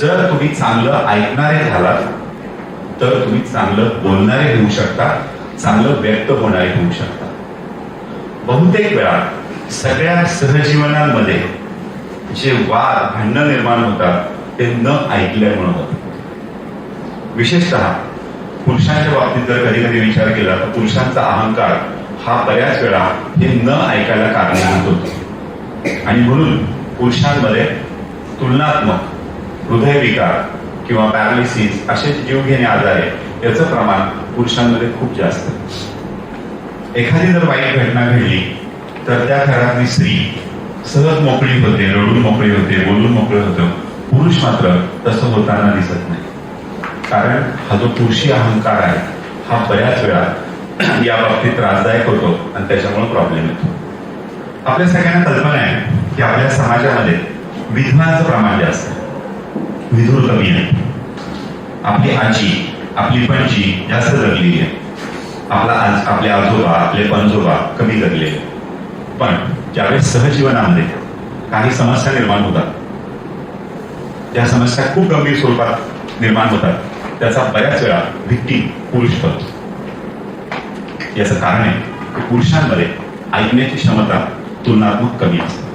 जर तुम्ही चांगलं ऐकणारे झालात तर तुम्ही चांगलं बोलणारे होऊ शकता चांगलं व्यक्त होणारे होऊ शकता. बहुतेक वेळा सगळ्या सहजीवनांमध्ये जे वाद भांडणं निर्माण होतात ते न ऐकल्यामुळे होतात विशेषतः पुरुषांच्या बाबतीत जर कधी कधी विचार केला तर पुरुषांचा अहंकार हा बऱ्याच वेळा हे न ऐकायला कारणीभूत होतो. आणि म्हणून पुरुषांमध्ये तुलनात्मक हृदयविकार किंवा पॅरालिसिस असे जीवघेणे आजार आहे याचं प्रमाण पुरुषांमध्ये खूप जास्त आहे. एखादी जर वाईट घटना घडली तर त्या घरातली स्त्री सहज मोकळी होते रडून मोकळी होते बोलून मोकळे होतं. पुरुष मात्र तसं होताना दिसत नाही. कारण हा जो पुरुषी अहंकार आहे हा बऱ्याच वेळा या बाबतीत त्रासदायक होतो आणि त्याच्यामुळे प्रॉब्लेम येतो. आपल्या सगळ्यांना कल्पना आहे की आपल्या समाजामध्ये विधवांचं प्रमाण जास्त आहे. विधूर कमी आहे. आपली आजी आपली पणजी जास्त जगलेली आहे. आपला आज आपले आजोबा आपले पणजोबा कमी जगले पण ज्यावेळेस सहजीवनामध्ये काही समस्या निर्माण होतात त्या समस्या खूप गंभीर स्वरूपात निर्माण होतात त्याचा बऱ्याच वेळा व्यक्ती पुरुष करतो याचं कारण आहे की पुरुषांमध्ये ऐकण्याची क्षमता तुलनात्मक कमी असते.